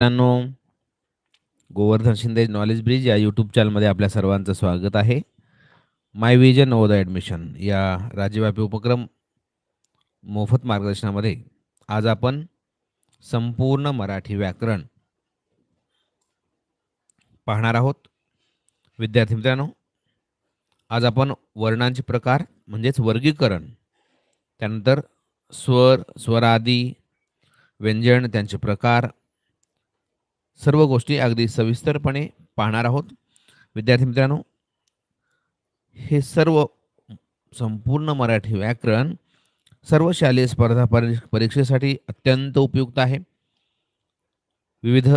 मित्रांनो Govardhan Shinde knowledge bridge या YouTube चॅनलमध्ये आपल्या सर्वांचं स्वागत आहे. माय विजन नवोदय ॲडमिशन या राज्यव्यापी उपक्रम मोफत मार्गदर्शनामध्ये आज आपण संपूर्ण मराठी व्याकरण पाहणार आहोत. विद्यार्थी मित्रांनो आज आपण वर्णांचे प्रकार म्हणजेच वर्गीकरण त्यानंतर स्वर स्वरादी व्यंजन त्यांचे प्रकार सर्व गोष्टी अगदी सविस्तरपणे पाहणार आहोत. विद्यार्थी मित्रांनो हे सर्व संपूर्ण मराठी व्याकरण सर्व शालेय स्पर्धा परीक्षेसाठी अत्यंत उपयुक्त आहे. विविध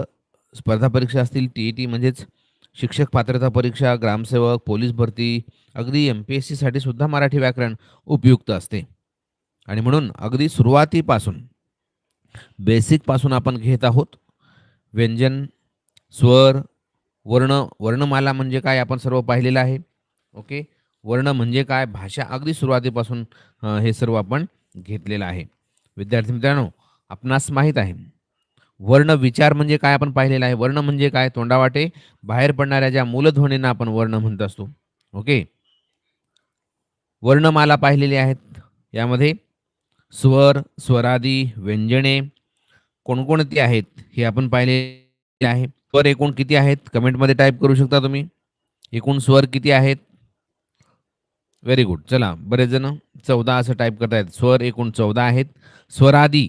स्पर्धा परीक्षा असतील टी ई टी म्हणजेच शिक्षक पात्रता परीक्षा ग्रामसेवक पोलीस भरती अगदी एम पी एस सीसाठी सुद्धा मराठी व्याकरण उपयुक्त असते. आणि म्हणून अगदी सुरुवातीपासून बेसिकपासून आपण घेत आहोत. व्यंजन स्वर वर्ण वर्णमाला म्हणजे काय आपण सर्व पाहिलेलं आहे. ओके? वर्ण म्हणजे काय? भाषा अगदी सुरुवातीपासून हे सर्व आपण घेतलेलं आहे. विद्यार्थी मित्रांनो आपणास माहीत आहे. वर्ण विचार म्हणजे काय आपण पाहिलेलं आहे? वर्ण म्हणजे काय? तोंडावाटे बाहेर पडणाऱ्या ज्या मूलध्वनींना आपण वर्ण म्हणत असतो. ओके? वर्णमाला पाहिलेली आहेत. यामध्ये स्वर स्वरादी व्यंजने कोणकोणती आहेत हे आपण पाहिले आहे. स्वर एकूण किती आहेत? कमेंटमध्ये टाईप करू शकता तुम्ही. एकूण स्वर किती आहेत? व्हेरी गुड चला बरेच जण चौदा असं टाईप करतायत. स्वर एकूण चौदा आहेत. स्वरादी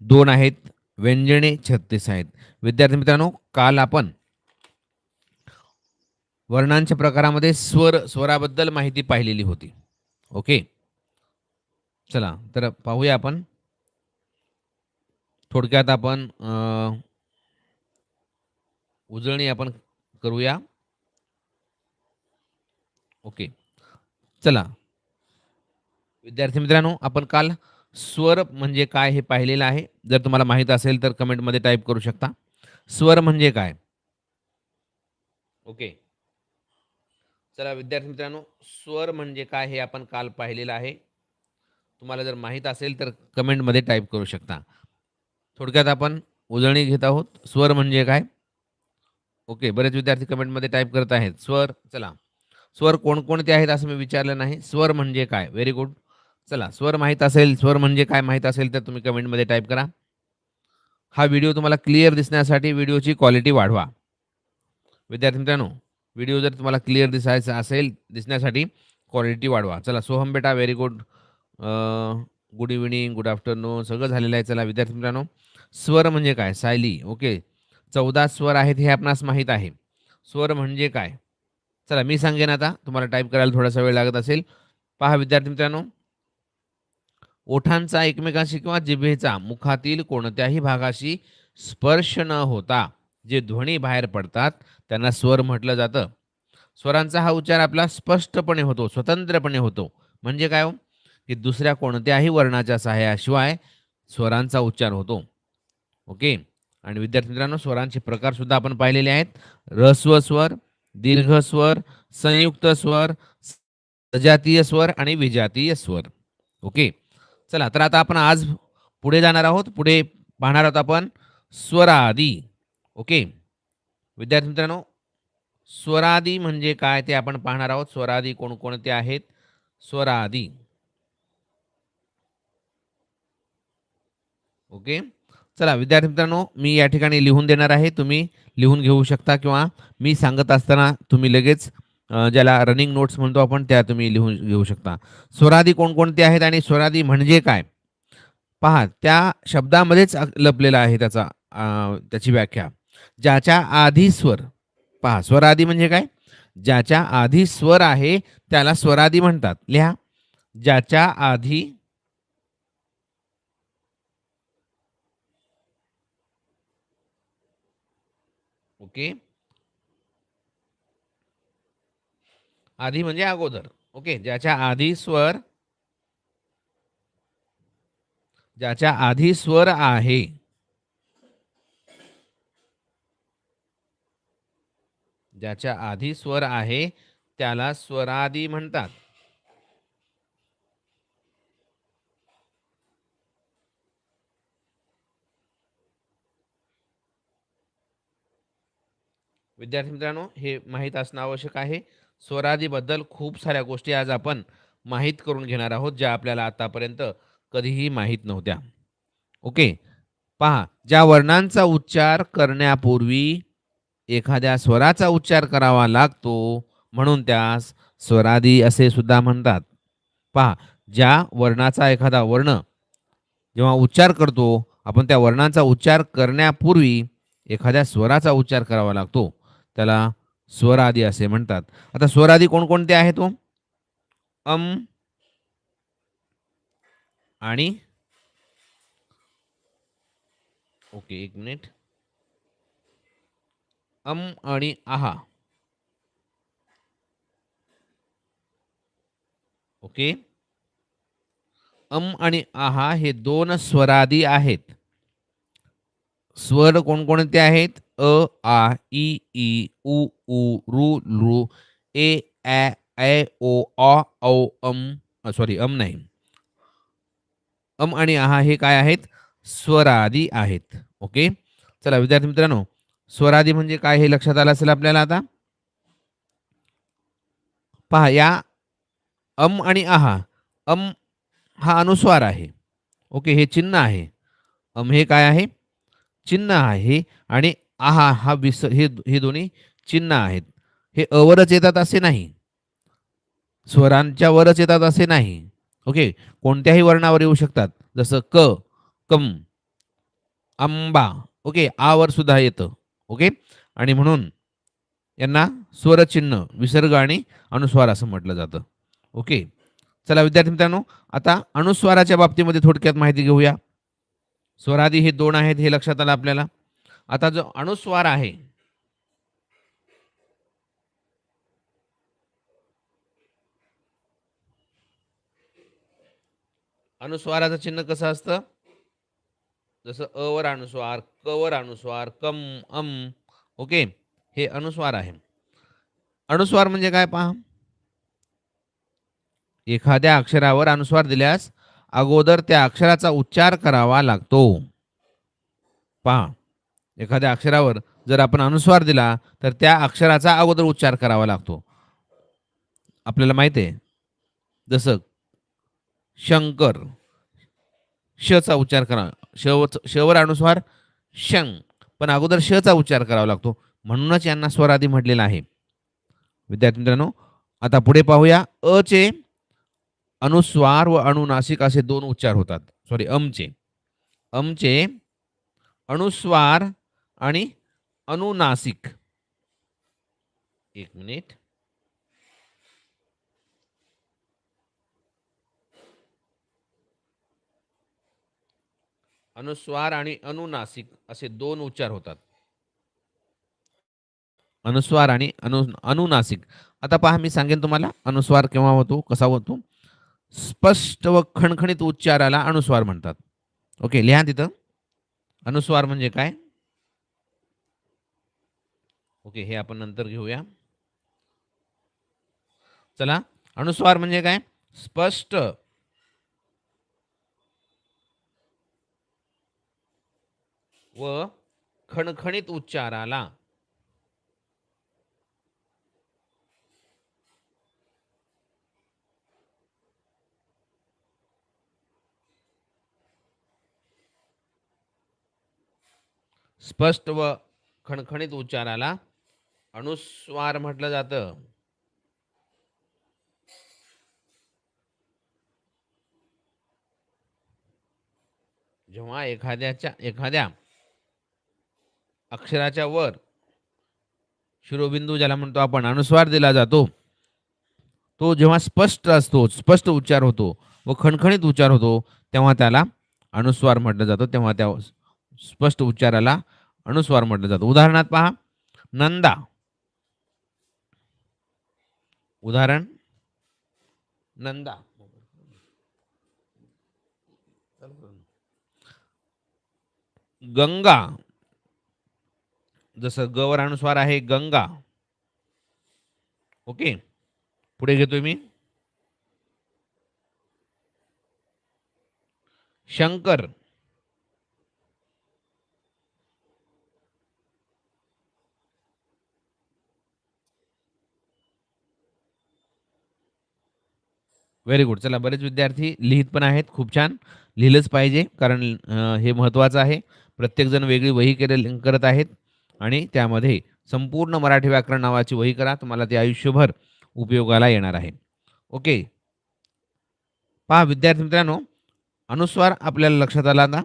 दोन आहेत. व्यंजने छत्तीस आहेत. विद्यार्थी मित्रांनो काल आपण वर्णांच्या प्रकारामध्ये स्वर स्वराबद्दल माहिती पाहिलेली होती. ओके चला तर पाहूया आपण. थोडक्यात आपण उजळणी आपण करूया. ओके. चला. विद्यार्थी मित्रांनो आपण काल स्वर म्हणजे काय हे पाहिलेलं आहे. जर तुम्हाला माहीत असेल तर कमेंटमध्ये टाईप करू शकता. स्वर म्हणजे काय? ओके. चला विद्यार्थी मित्रांनो स्वर म्हणजे काय हे आपण काल पाहिलेलं आहे. तुम्हाला जर माहीत असेल तर कमेंटमध्ये टाईप करू शकता. थोडक्यात आपण उजळणी घेत आहोत. स्वर म्हणजे काय? ओके बरेच विद्यार्थी कमेंटमध्ये टाईप करत आहेत. स्वर चला. स्वर कोणकोणते आहेत असं मी विचारलं नाही. स्वर म्हणजे काय? व्हेरी गुड चला स्वर माहीत असेल स्वर म्हणजे काय माहीत असेल तर तुम्ही कमेंटमध्ये टाईप करा. हा व्हिडिओ तुम्हाला क्लिअर दिसण्यासाठी व्हिडिओची क्वालिटी वाढवा. विद्यार्थी मित्रांनो व्हिडिओ जर तुम्हाला क्लिअर दिसायचा असेल दिसण्यासाठी क्वालिटी वाढवा. चला सोहम बेटा very good good evening good afternoon सगळं झालेलं आहे. चला विद्यार्थी मित्रांनो स्वर म्हणजे काय? सायली. ओके? चौदा स्वर आहेत हे आपणास माहीत आहे. स्वर म्हणजे काय? चला मी सांगेन आता. तुम्हाला टाईप करायला थोडासा वेळ लागत असेल. पहा विद्यार्थी मित्रांनो. ओठांचा एकमेकांशी किंवा जिभेचा मुखातील कोणत्याही भागाशी स्पर्श न होता जे ध्वनी बाहेर पडतात त्यांना स्वर म्हटलं जातं. स्वरांचा हा उच्चार आपला स्पष्टपणे होतो स्वतंत्रपणे होतो. म्हणजे काय हो? की दुसऱ्या कोणत्याही वर्णाच्या सहाय्याशिवाय स्वरांचा उच्चार होतो. ओके? आणि विद्यार्थी मित्रांनो स्वरांचे प्रकार सुद्धा आपण पाहिलेले आहेत. रस्व स्वर दीर्घ स्वर संयुक्त स्वर सजातीय स्वर आणि विजातीय स्वर. ओके? चला तर आता आपण आज पुढे जाणार आहोत. पुढे पाहणार आहोत आपण स्वरादी. ओके? विद्यार्थी मित्रांनो स्वरादी म्हणजे काय ते आपण पाहणार आहोत. स्वरादी कोणकोणते आहेत? स्वरादी. ओके? चला विद्यार्थी मित्रांनो मी या ठिकाणी लिहून देणार आहे. तुम्ही लिहून घेऊ शकता किंवा मी सांगत असताना तुम्ही लगेच ज्याला रनिंग नोट्स म्हणतो आपण त्या तुम्ही लिहून घेऊ शकता. स्वरादी कोणकोणते आहेत आणि स्वरादी म्हणजे काय? पहा त्या शब्दामध्येच लपलेला आहे त्याचा त्याची व्याख्या. ज्याच्या आधी स्वर पहा स्वरादी म्हणजे काय? ज्याच्या आधी स्वर आहे त्याला स्वरादी म्हणतात. लिहा. ज्याच्या आधी ओके? आधी म्हणजे अगोदर ओके? ज्याच्या आधी स्वर ज्याच्या आधी स्वर आहे. ज्याच्या आधी स्वर आहे त्याला स्वरादी म्हणतात. विद्यार्थी मित्रांनो हे माहीत असणं आवश्यक आहे. स्वरादीबद्दल खूप साऱ्या गोष्टी आज आपण माहीत करून घेणार आहोत ज्या आपल्याला आतापर्यंत कधीही माहीत नव्हत्या. ओके पहा ज्या वर्णांचा उच्चार करण्यापूर्वी एखाद्या स्वराचा उच्चार करावा लागतो म्हणून त्यास स्वरादी असे सुद्धा म्हणतात. पहा ज्या वर्णाचा एखादा वर्ण जेव्हा उच्चार करतो आपण त्या वर्णांचा उच्चार करण्यापूर्वी एखाद्या स्वराचा उच्चार करावा लागतो. त्याला स्वरादी असे म्हणतात. आता स्वरादी कोणकोणते आहेत तो अम आणि ओके एक मिनिट. अम आणि आहा. ओके. अम आणि आहा हे दोन स्वरादी आहेत. स्वर कोणकोणते आहेत? अ आ इ ई उ उ रु लृ ए ॲ ऐ ओ ऑ औ अम सॉरी अम नाही. अम आणि आहा हे काय आहेत? स्वरादी आहेत. ओके? चला विद्यार्थी मित्रांनो स्वरादी म्हणजे काय हे लक्षात आलं असेल आपल्याला आता? पहा या अम आणि आहा अम हा अनुस्वार आहे. ओके हे चिन्ह आहे. अम हे काय आहे? चिन्ह आहे आणि आहा हा विस हे हे दोन्ही चिन्ह आहेत. हे अवरच येतात असे नाही. स्वरांच्या वरच येतात असे नाही. ओके? कोणत्याही वर्णावर येऊ शकतात. जसं क कम आंबा. ओके? आवर सुद्धा येतं. ओके? आणि म्हणून यांना स्वरचिन्ह विसर्ग आणि अनुस्वार असं म्हटलं जातं. ओके? चला विद्यार्थी मित्रांनो आता अनुस्वाराच्या बाबतीमध्ये थोडक्यात माहिती घेऊया. स्वरादी हे दोन आहेत हे लक्षात आलं आपल्याला. आता जो अनुस्वार आहे अनुस्वाराचं चिन्ह कसं असतं? जसं अवर अनुस्वार कवर अनुस्वार कम अम ओके हे अनुस्वार आहे. अनुस्वार म्हणजे काय पहा? एखाद्या अक्षरावर अनुस्वार दिल्यास अगोदर त्या अक्षराचा उच्चार करावा लागतो. पहा. एखाद्या अक्षरावर जर आपण अनुस्वार दिला तर त्या अक्षराचा अगोदर उच्चार करावा लागतो. आपल्याला माहिती आहे? जसं शंकर. शचा उच्चार करा शव शवर अनुस्वार शंग पण अगोदर शचा उच्चार करावा लागतो. म्हणूनच यांना स्वर आधी म्हटलेला आहे. विद्यार्थी मित्रांनो आता पुढे पाहूया. अचे अनुस्वार व अणुनासिक असे दोन उच्चार होतात. सॉरी अमचे अमचे अनुस्वार आणि अनुनासिक. एक मिनिट. अनुस्वार आणि अनुनासिक असे दोन उच्चार होतात. अनुस्वार आणि अनु अनुनासिक. आता पहा मी सांगेन तुम्हाला अनुस्वार केव्हा होतो कसा होतो? स्पष्ट व खणखणीत उच्चाराला अनुस्वार म्हणतात. ओके लिहा तिथं. अनुस्वार म्हणजे काय? ओके हे आपण नंतर घेऊया. चला अनुस्वार म्हणजे काय? स्पष्ट. व खणखणीत उच्चाराला. स्पष्ट व खणखणीत उच्चाराला. अनुस्वार म्हटलं जातं. जेव्हा एखाद्याच्या एखाद्या अक्षराच्या वर शिरोबिंदू ज्याला म्हणतो आपण अनुस्वार दिला जातो तो जेव्हा स्पष्ट असतो स्पष्ट उच्चार होतो व खणखणीत उच्चार होतो तेव्हा त्याला अनुस्वार म्हटलं जातो. तेव्हा त्या स्पष्ट उच्चाराला अनुस्वार म्हटलं जातं. उदाहरणात पहा नंदा. उदाहरण नंदा. गंगा. जसं गवर अनुस्वार आहे गंगा. ओके? पुढे घेतोय मी. शंकर. व्हेरी गुड चला बरेच विद्यार्थी लिहित पण आहेत. खूप छान. लिहिलंच पाहिजे कारण हे महत्त्वाचं आहे. प्रत्येकजण वेगळी वही केले करत आहेत. आणि त्यामध्ये संपूर्ण मराठी व्याकरण नावाची वही करा. तुम्हाला ते आयुष्यभर उपयोगाला येणार आहे. ओके. पहा विद्यार्थी मित्रांनो अनुस्वार आपल्याला लक्षात आला आता.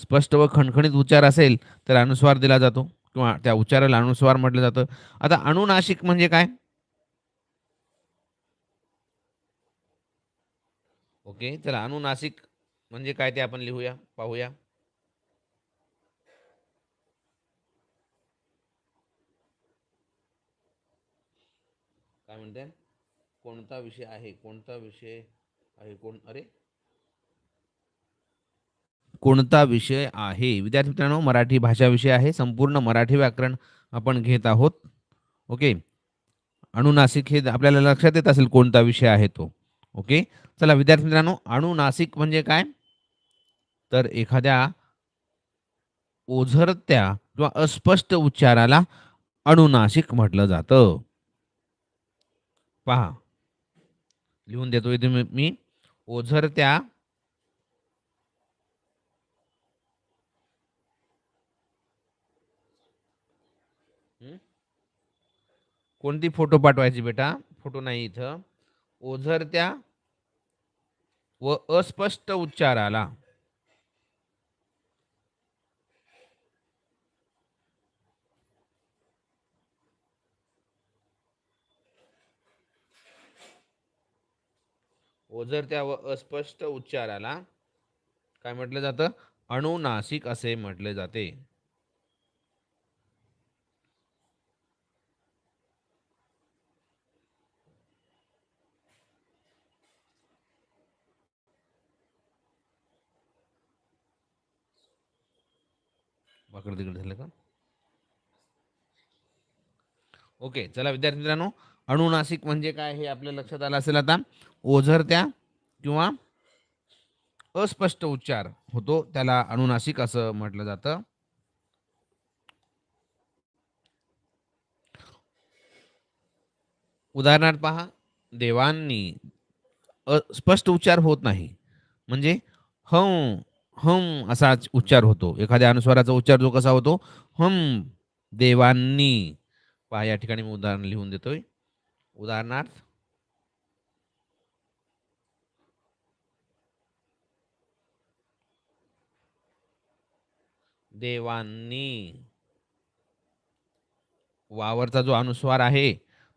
स्पष्ट व खणखणीत उच्चार असेल तर अनुस्वार दिला जातो. किंवा त्या उच्चाराला अनुस्वार म्हटलं जातं. आता अनुनाशिक म्हणजे काय? ओके चला अनुनासिक म्हणजे काय ते आपण लिहूया पाहूया. काय म्हणते? कोणता विषय आहे? कोणता विषय आहे? कोण अरे? कोणता विषय आहे? विद्यार्थी मित्रांनो मराठी भाषा विषय आहे. संपूर्ण मराठी व्याकरण आपण घेत आहोत. ओके अनुनासिक हे आपल्याला लक्षात येत असेल कोणता विषय आहे तो. ओके? चला विद्यार्थी मित्रांनो अणुनासिक म्हणजे काय? तर एखाद्या ओझरत्या किंवा अस्पष्ट उच्चाराला अणुनासिक म्हटलं जातं. पहा. लिहून देतो इथे मी- ओझरत्या कोणती फोटो पाठवायची बेटा? फोटो नाही इथं. ओझरत्या व अस्पष्ट उच्चाराला. ओझरत्या व अस्पष्ट उच्चाराला काय म्हटलं जातं? अनुनासिक असे म्हटले जाते. वाकड तिकडे झालं का? ओके चला विद्यार्थी मित्रांनो अणुनासिक म्हणजे काय हे आपल्या लक्षात आलं असेल आता. ओझरत्या किंवा अस्पष्ट उच्चार होतो त्याला अनुनासिक असं म्हटलं जातं. उदाहरणार्थ पहा देवांनी स्पष्ट उच्चार होत नाही. म्हणजे हं हम असा उच्चार होतो. एखाद्या अनुस्वाराचा उच्चार जो कसा होतो? हम देवांनी. पहा या ठिकाणी मी उदाहरण लिहून देतोय. उदाहरणार्थ देवांनी. वावरचा जो अनुस्वार आहे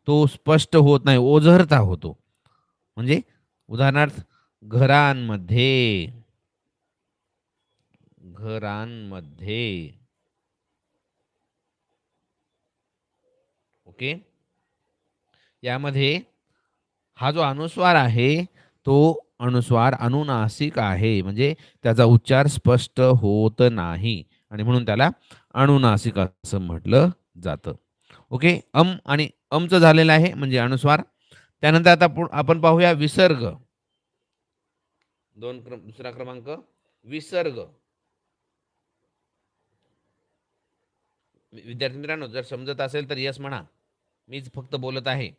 तो स्पष्ट होत नाही ओझरता होतो. म्हणजे उदाहरणार्थ घरांमध्ये. घरांमध्ये. ओके? यामध्ये हा जो अनुस्वार आहे तो अनुस्वार अनुनासिक आहे. म्हणजे त्याचा उच्चार स्पष्ट होत नाही. आणि म्हणून त्याला अनुनासिक असं म्हटलं जातं. ओके? अम आणि अमचं झालेलं आहे म्हणजे अनुस्वार. त्यानंतर आता आपण पाहूया विसर्ग. दोन क्रम दुसरा क्रमांक. विसर्ग. विद्यार्थी मित्रांनो जर समजत असेल तर यस म्हणा. मीच फक्त बोलत आहे.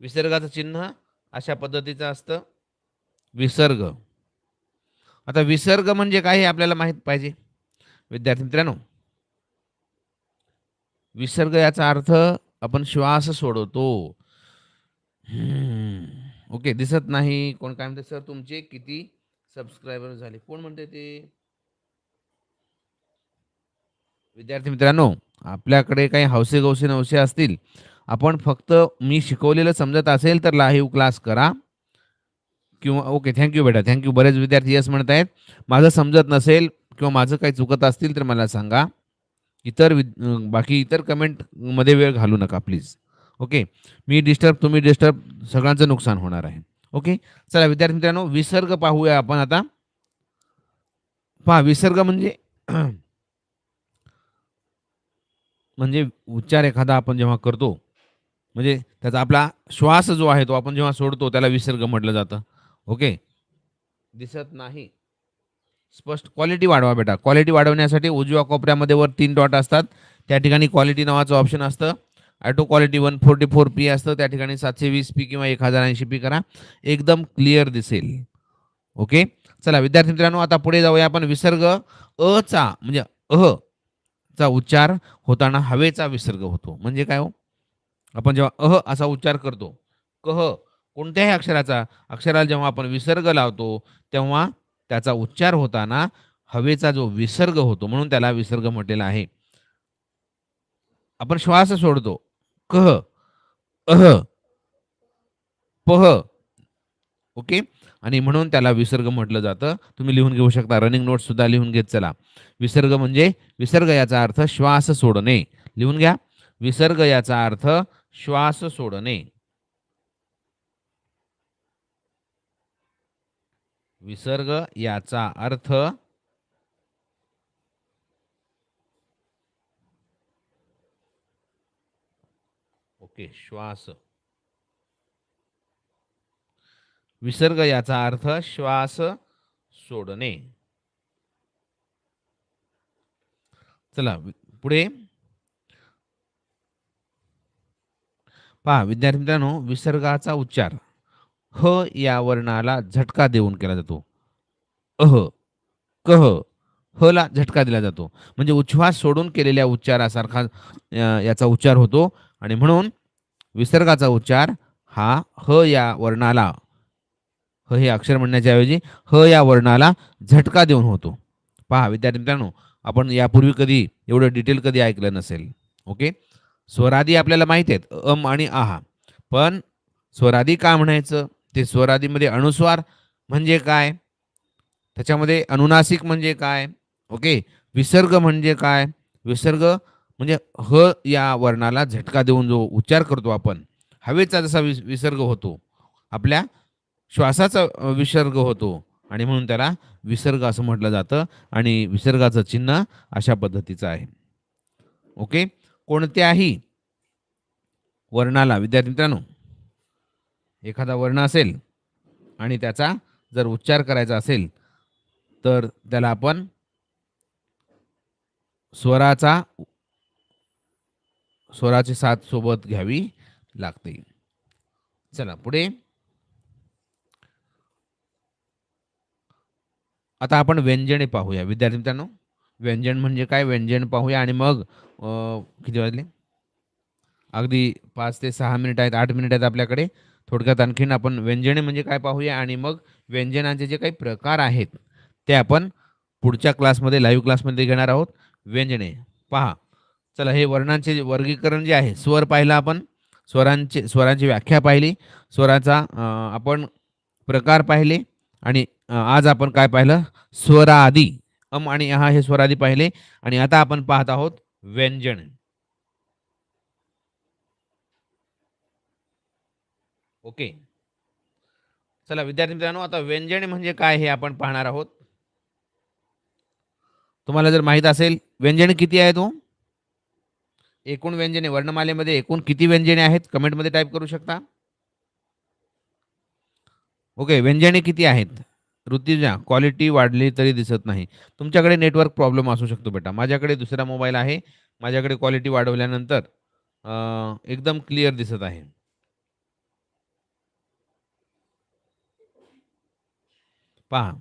विसर्गाचं चिन्ह अशा पद्धतीचं असतं. विसर्ग. आता विसर्ग म्हणजे काय हे आपल्याला माहीत पाहिजे. विद्यार्थी मित्रांनो विसर्ग याचा अर्थ आपण श्वास सोडवतो. ओके दिसत नाही. कोण काय म्हणते? सर तुमचे किती सबस्क्रायबर झाले? कोण म्हणते ते? विद्यार्थी मित्रांनो आपल्याकडे काही हौसे गौसे नवसे असतील आपण फक्त मी शिकवलेलं समजत असेल तर लाईव्ह क्लास करा. किंवा ओके थँक्यू बेटा थँक्यू बरेच विद्यार्थी यस म्हणत आहेत. माझं समजत नसेल किंवा माझं काही चुकत असतील तर मला सांगा. इतर विद बाकी इतर कमेंटमध्ये वेळ घालू नका प्लीज ओके मी डिस्टर्ब तुम्ही डिस्टर्ब सगळ्यांचं नुकसान होणार आहे. ओके चला विद्यार्थी मित्रांनो विसर्ग पाहूया आपण आता. पहा विसर्ग म्हणजे म्हणजे उच्चार एखादा आपण जेव्हा करतो म्हणजे त्याचा आपला श्वास जो आहे तो आपण जेव्हा सोडतो त्याला विसर्ग म्हटलं जातं. ओके? दिसत नाही. स्पष्ट क्वालिटी वाढवा बेटा. क्वालिटी वाढवण्यासाठी उजव्या कोपऱ्यामध्ये वर तीन डॉट असतात. त्या ठिकाणी क्वालिटी नावाचं ऑप्शन असतं. Auto quality one forty four P असतं. त्या ठिकाणी सातशे वीस पी किंवा एक हजार ऐंशी पी करा. एकदम क्लिअर दिसेल. ओके? चला विद्यार्थी मित्रांनो आता पुढे जाऊया आपण विसर्ग अ चा म्हणजे अह. चा उच्चार होताना हवेचा विसर्ग होतो. म्हणजे काय हो? आपण जेव्हा अह असा उच्चार करतो कह कोणत्याही अक्षराचा अक्षराला जेव्हा आपण विसर्ग लावतो तेव्हा त्याचा उच्चार होताना हवेचा जो विसर्ग होतो म्हणून त्याला विसर्ग म्हटलेला आहे. आपण श्वास सोडतो. कह अह पह. ओके? आणि म्हणून त्याला विसर्ग म्हटलं जातं. तुम्ही लिहून घेऊ शकता. रनिंग नोट सुद्धा लिहून घेत चला. विसर्ग म्हणजे विसर्ग याचा अर्थ श्वास सोडणे. लिहून घ्या. विसर्ग याचा अर्थ श्वास सोडणे. विसर्ग याचा अर्थ ओके श्वास. विसर्ग याचा अर्थ श्वास सोडणे. चला पुढे. पहा विद्यार्थी मित्रांनो विसर्गाचा उच्चार. ह या वर्णाला झटका देऊन केला जातो. अह कह ह ला झटका दिला जातो. म्हणजे उच्छ्वास सोडून केलेल्या उच्चारासारखा याचा उच्चार होतो. आणि म्हणून विसर्गाचा उच्चार हा ह या वर्णाला ह हे अक्षर म्हणण्याच्या ऐवजी ह या वर्णाला झटका देऊन होतो. पहा विद्यार्थी मित्रांनो आपण यापूर्वी कधी एवढं डिटेल कधी ऐकलं नसेल. ओके स्वरादी आपल्याला माहिती आहेत अम आणि आहा. पण स्वरादी का म्हणायचं? ते स्वरादीमध्ये अनुस्वार म्हणजे काय? त्याच्यामध्ये अनुनासिक म्हणजे काय? ओके विसर्ग म्हणजे काय? विसर्ग म्हणजे ह या वर्णाला झटका देऊन जो उच्चार करतो आपण हवेचा जसा विस विसर्ग होतो आपल्या श्वासाचा विसर्ग होतो आणि म्हणून त्याला विसर्ग असं म्हटलं जातं आणि विसर्गाचं चिन्ह अशा पद्धतीचं आहे. ओके? कोणत्याही वर्णाला विद्यार्थी मित्रांनो एखादा वर्ण असेल आणि त्याचा जर उच्चार करायचा असेल तर त्याला आपण स्वराचा स्वराची साथ सोबत घ्यावी लागते. चला पुढे आता आपण व्यंजने पाहूया. विद्यार्थी मित्रांनो व्यंजन म्हणजे काय? व्यंजन पाहूया आणि मग किती वाजले? अगदी पाच ते सहा मिनिट आहेत आठ मिनिट आहेत आपल्याकडे. थोडक्यात आणखीन आपण व्यंजने म्हणजे काय पाहूया आणि मग व्यंजनांचे जे काही प्रकार आहेत ते आपण पुढच्या क्लासमध्ये लाईव्ह क्लासमध्ये घेणार आहोत. व्यंजने पहा. चला हे वर्णांचे जे वर्गीकरण जे आहे स्वर पाहिला आपण. स्वरांचे स्वरांची व्याख्या पाहिली. स्वराचा आपण प्रकार पाहिले. आणि आज आपण काय पाहिलं? स्वरादी. अम आणि अहा हे स्वरादी पाहिले. आणि आता आपण पाहत आहोत व्यंजन. ओके. चला विद्यार्थी मित्रांनो आता व्यंजन म्हणजे काय हे आपण पाहणार आहोत. तुम्हाला जर माहीत असेल व्यंजन किती आहे तो? एकूण व्यंजने वर्णमालेमध्ये एकूण किती व्यंजने आहेत? कमेंटमध्ये टाईप करू शकता. ओके व्यंजने किती आहेत? ऋतुजा क्वालिटी वाढली तरी दिसत नाही. तुमच्याकडे नेटवर्क प्रॉब्लेम असू शकतो बेटा. माझ्याकडे दुसरा मोबाईल आहे. माझ्याकडे क्वालिटी वाढवल्यानंतर एकदम क्लिअर दिसत आहे. पहा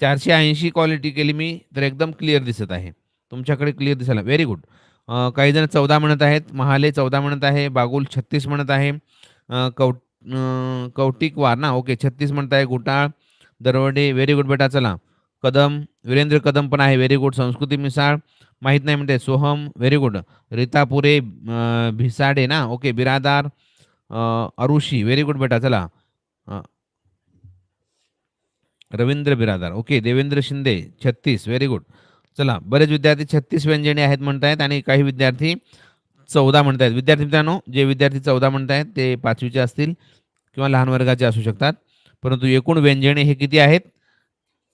चारशे ऐंशी क्वालिटी केली मी तर एकदम क्लिअर दिसत आहे. तुमच्याकडे क्लिअर दिसायला व्हेरी गुड काही जण चौदा म्हणत आहेत महाले चौदा म्हणत आहे बागुल छत्तीस म्हणत आहे कव कौटिक वार ना ओके छत्तीस म्हणत आहे दरवडे व्हेरी गुड बेटा चला. कदम वीरेंद्र कदम पण आहे व्हेरी गुड संस्कृती मिसाळ माहीत नाही म्हणते. सोहम व्हेरी गुड रीतापुरे भिसाडे ना? Okay Biradar Arushi very good बेटा चला. रवींद्र बिरादार. ओके देवेंद्र शिंदे छत्तीस व्हेरी गुड चला बरेच विद्यार्थी छत्तीस व्यंजने आहेत म्हणतायत आणि काही विद्यार्थी चौदा म्हणतायत. विद्यार्थी मित्रांनो जे विद्यार्थी चौदा म्हणतायत ते पाचवीचे असतील किंवा लहान वर्गाचे असू शकतात. परंतु एकूण व्यंजने हे किती आहेत?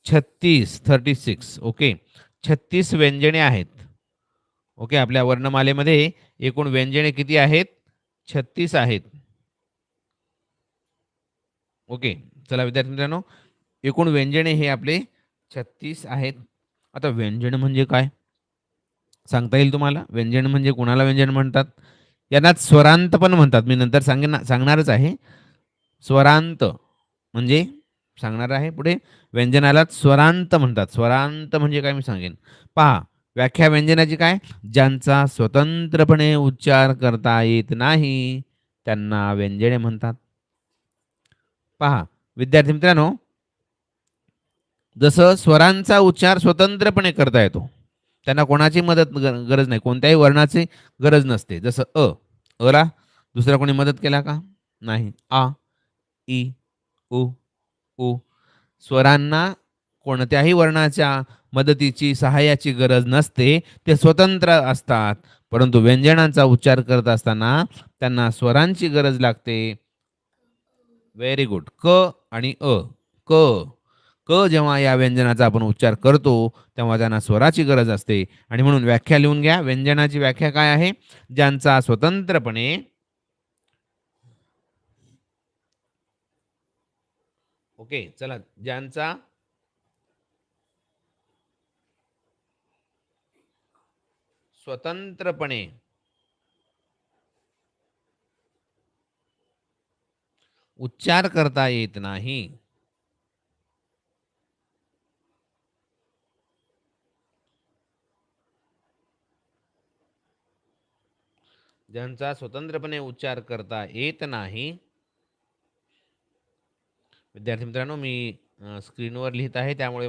छत्तीस थर्टी सिक्स ओके? छत्तीस व्यंजने आहेत. ओके? आपल्या वर्णमालेमध्ये एकूण व्यंजने किती आहेत? छत्तीस आहेत. ओके? चला विद्यार्थी मित्रांनो एकूण व्यंजने हे आपले छत्तीस आहेत. आता व्यंजन म्हणजे काय? सांगता येईल तुम्हाला? व्यंजन म्हणजे कोणाला व्यंजन म्हणतात? यांना स्वरांत पण म्हणतात. मी नंतर सांगेन सांगणारच आहे. स्वरांत म्हणजे सांगणार आहे पुढे. व्यंजनाला स्वरांत म्हणतात. स्वरांत म्हणजे काय मी सांगेन. पहा व्याख्या व्यंजनाची काय? ज्यांचा स्वतंत्रपणे उच्चार करता येत नाही त्यांना व्यंजने म्हणतात. पहा विद्यार्थी मित्रांनो जसं स्वरांचा उच्चार स्वतंत्रपणे करता येतो त्यांना कोणाची मदत गरज नाही. कोणत्याही वर्णाची गरज नसते. जसं अ अला दुसरा कोणी मदत केला का? नाही. आ इ उ उ. स्वरांना कोणत्याही वर्णाच्या मदतीची सहाय्याची गरज नसते. ते स्वतंत्र असतात. परंतु व्यंजनांचा उच्चार करत असताना त्यांना स्वरांची गरज लागते. व्हेरी गुड क आणि अ. क. क जेव्हा या व्यंजनाचा आपण उच्चार करतो तेव्हा त्यांना स्वराची गरज असते. आणि म्हणून व्याख्या लिहून घ्या. व्यंजनाची व्याख्या काय आहे? ज्यांचा स्वतंत्रपणे ओके चला. ज्यांचा स्वतंत्रपणे उच्चार करता येत नाही. ज्यांचा स्वतंत्रपणे उच्चार करता येत नाही. विद्यार्थी मित्रांनो मी स्क्रीनवर लिहित आहे त्यामुळे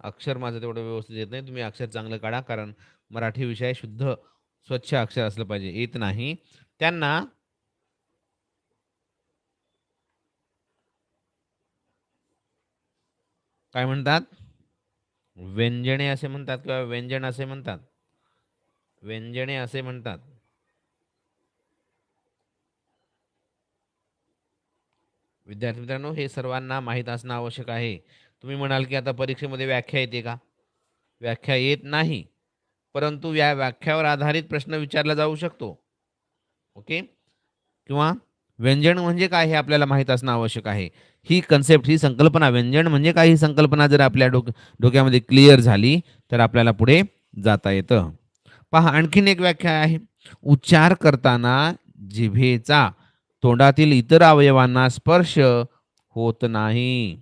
अक्षर माझं तेवढं व्यवस्थित येत नाही. तुम्ही अक्षर चांगलं काढा कारण मराठी विषय शुद्ध स्वच्छ अक्षर असलं पाहिजे येत नाही. त्यांना काय म्हणतात? व्यंजने असे म्हणतात किंवा व्यंजन असे म्हणतात? व्यंजने असे म्हणतात. विद्यार्थी मित्रांनो हे सर्वांना माहीत असणं आवश्यक आहे. तुम्ही म्हणाल की आता परीक्षेमध्ये व्याख्या येते का? व्याख्या येत नाही. परंतु या व्याख्यावर आधारित प्रश्न विचारला जाऊ शकतो. ओके? किंवा व्यंजन म्हणजे काय हे आपल्याला माहीत असणं आवश्यक आहे. ही कन्सेप्ट ही संकल्पना व्यंजन म्हणजे काय ही संकल्पना जर आपल्या डोक डोक्यामध्ये क्लिअर झाली तर आपल्याला पुढे जाता येतं. पहा आणखीन एक व्याख्या आहे. उच्चार करताना जिभेचा तोंडातील इतर अवयवांना स्पर्श होत नाही.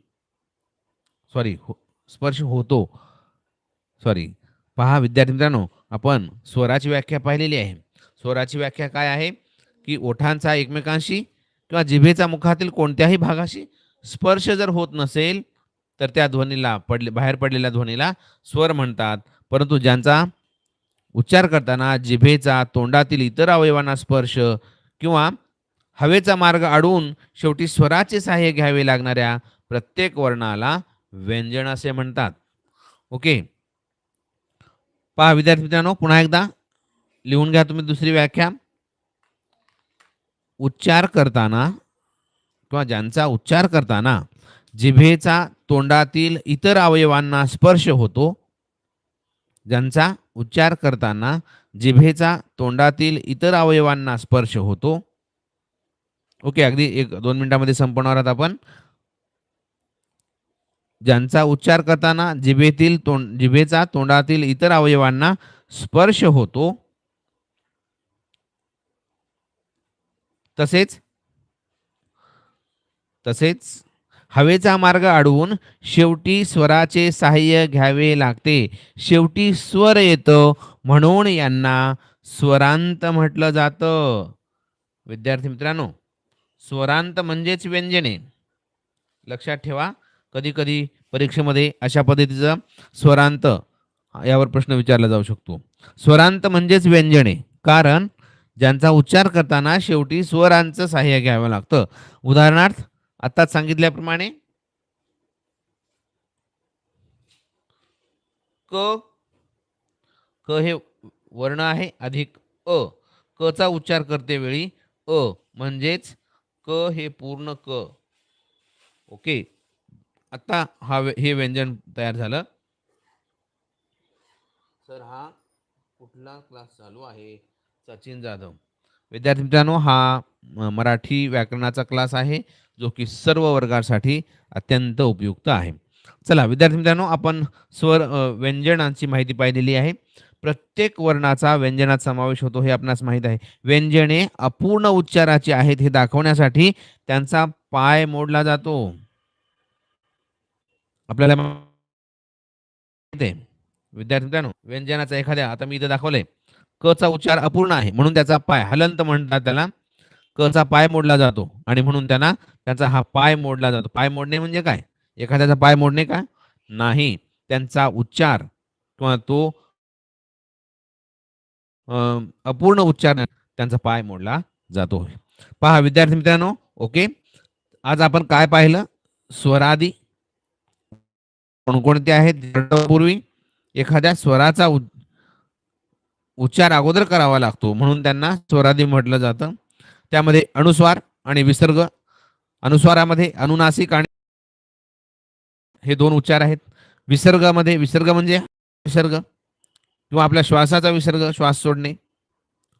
सॉरी हो स्पर्श होतो. सॉरी पहा विद्यार्थी मित्रांनो आपण स्वराची व्याख्या पाहिलेली आहे. स्वराची व्याख्या काय आहे? की ओठांचा एकमेकांशी किंवा जिभेचा मुखातील कोणत्याही भागाशी स्पर्श जर होत नसेल तर त्या ध्वनीला पडले बाहेर पडलेल्या ध्वनीला स्वर म्हणतात. परंतु ज्यांचा उच्चार करताना जिभेचा तोंडातील इतर अवयवांना स्पर्श किंवा हवेचा मार्ग अडवून शेवटी स्वराचे सहाय्य घ्यावे लागणाऱ्या प्रत्येक वर्णाला व्यंजन असे म्हणतात. ओके. पहा विद्यार्थी मित्रांनो पुन्हा एकदा लिहून घ्या तुम्ही दुसरी व्याख्या. उच्चार करताना किंवा ज्यांचा उच्चार करताना जिभेचा तोंडातील इतर अवयवांना स्पर्श होतो ज्यांचा उच्चार करताना जिभेचा तोंडातील इतर अवयवांना स्पर्श होतो ओके अगदी एक दोन मिनिटांमध्ये संपवणार आहात आपण. ज्यांचा उच्चार करताना जिभेतील तोंड जिभेचा तोंडातील इतर अवयवांना स्पर्श होतो तसेच तसेच हवेचा मार्ग अडवून शेवटी स्वराचे सहाय्य घ्यावे लागते. शेवटी स्वर येतं म्हणून यांना स्वरांत म्हटलं जातं. विद्यार्थी मित्रांनो स्वरांत म्हणजेच व्यंजने. लक्षात ठेवा कधी कधी परीक्षेमध्ये अशा पद्धतीचा स्वरांत यावर प्रश्न विचारला जाऊ शकतो. स्वरांत म्हणजेच व्यंजने कारण ज्यांचा उच्चार करताना शेवटी स्वरांचं सहाय्य घ्यावं लागतं. उदाहरणार्थ आत्ताच सांगितल्याप्रमाणे क क हे वर्ण आहे अधिक अ. क चा उच्चार करते वेळी अ म्हणजेच क हे पूर्ण क. ओके? आता हा हे व्यंजन तयार झालं. सर हा कुठला क्लास चालू आहे? सचिन जाधव. विद्यार्थी मित्रांनो हा मराठी व्याकरणाचा क्लास आहे जो की सर्व वर्गासाठी अत्यंत उपयुक्त आहे. चला विद्यार्थी मित्रांनो आपण स्वर व्यंजनांची माहिती पाहिलेली आहे. प्रत्येक वर्णाचा व्यंजनात समावेश होतो हे आपणास माहीत आहे. व्यंजने अपूर्ण उच्चाराची आहेत हे दाखवण्यासाठी त्यांचा पाय मोडला जातो. आपल्याला विद्यार्थी व्यंजनाचा एखाद्या आता मी इथे दाखवलंय. क चा उच्चार अपूर्ण आहे म्हणून त्याचा पाय हलंत म्हणतात त्याला क चा पाय मोडला जातो. आणि म्हणून त्यांना त्याचा हा पाय मोडला जातो. पाय मोडणे म्हणजे काय? एखाद्याचा पाय मोडणे का? नाही. त्यांचा उच्चार किंवा तो अपूर्ण उच्चारण त्यांचा पाय मोडला जातो. पहा विद्यार्थी मित्रांनो ओके आज आपण काय पाहिलं? स्वरादी. कोणकोणते आहेत? पूर्वी एखाद्या स्वराचा उ- उच्चार अगोदर करावा लागतो म्हणून त्यांना स्वरादी म्हटलं जातं. त्यामध्ये अनुस्वार आणि विसर्ग अनुस्वारामध्ये अनुनासिक आणि हे दोन उच्चार आहेत. विसर्गामध्ये विसर्ग म्हणजे विसर्ग किंवा आपल्या श्वासाचा विसर्ग श्वास सोडणे.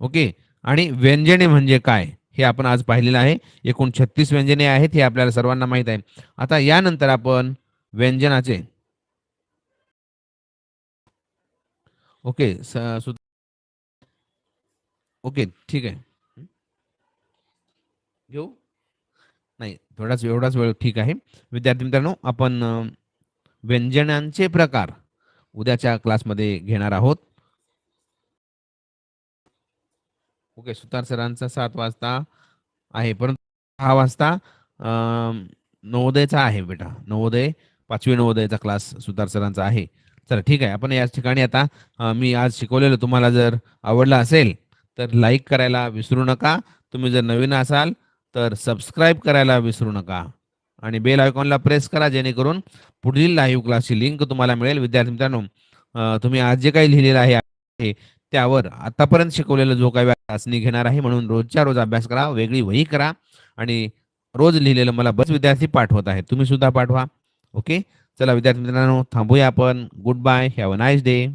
ओके? आणि व्यंजने म्हणजे काय? हे आपण आज पाहिलेलं आहे. एकूण छत्तीस व्यंजने आहेत हे आपल्याला सर्वांना माहीत आहे. आता यानंतर आपण व्यंजनाचे. ओके स- सु- ओके ठीक आहे. घेऊ? नाही थोडाच एवढाच वेळ ठीक आहे. विद्यार्थी मित्रांनो आपण व्यंजनांचे प्रकार. उद्याच्या क्लासमध्ये घेणार आहोत. ओके सुतार सरांचा सात वाजता आहे परंतु सहा वाजता नवोदयचा आहे बेटा. नवोदय पाचवी नवोदयचा क्लास सुतार सरांचा आहे. चला ठीक आहे. आपण याच ठिकाणी आता मी आज शिकवलेलं तुम्हाला जर आवडलं असेल तर लाईक करायला विसरू नका. तुम्ही जर नवीन असाल तर सबस्क्राईब करायला विसरू नका. आणि बेल आयकॉनला प्रेस करा जेणेकरून पुढील लाईव्ह क्लासची लिंक तुम्हाला मिळेल. विद्यार्थी मित्रांनो तुम्ही आज जे काही लिहिलेलं आहे त्यावर आतापर्यंत शिकवलेलं जो काही चाचणी घेणार आहे म्हणून रोजच्या रोज अभ्यास करा वेगळी वही करा आणि रोज लिहिलेलं मला बस विद्यार्थी पाठवत आहे तुम्ही सुद्धा पाठवा. ओके चला विद्यार्थी मित्रांनो थांबूया आपण. Good bye have a nice day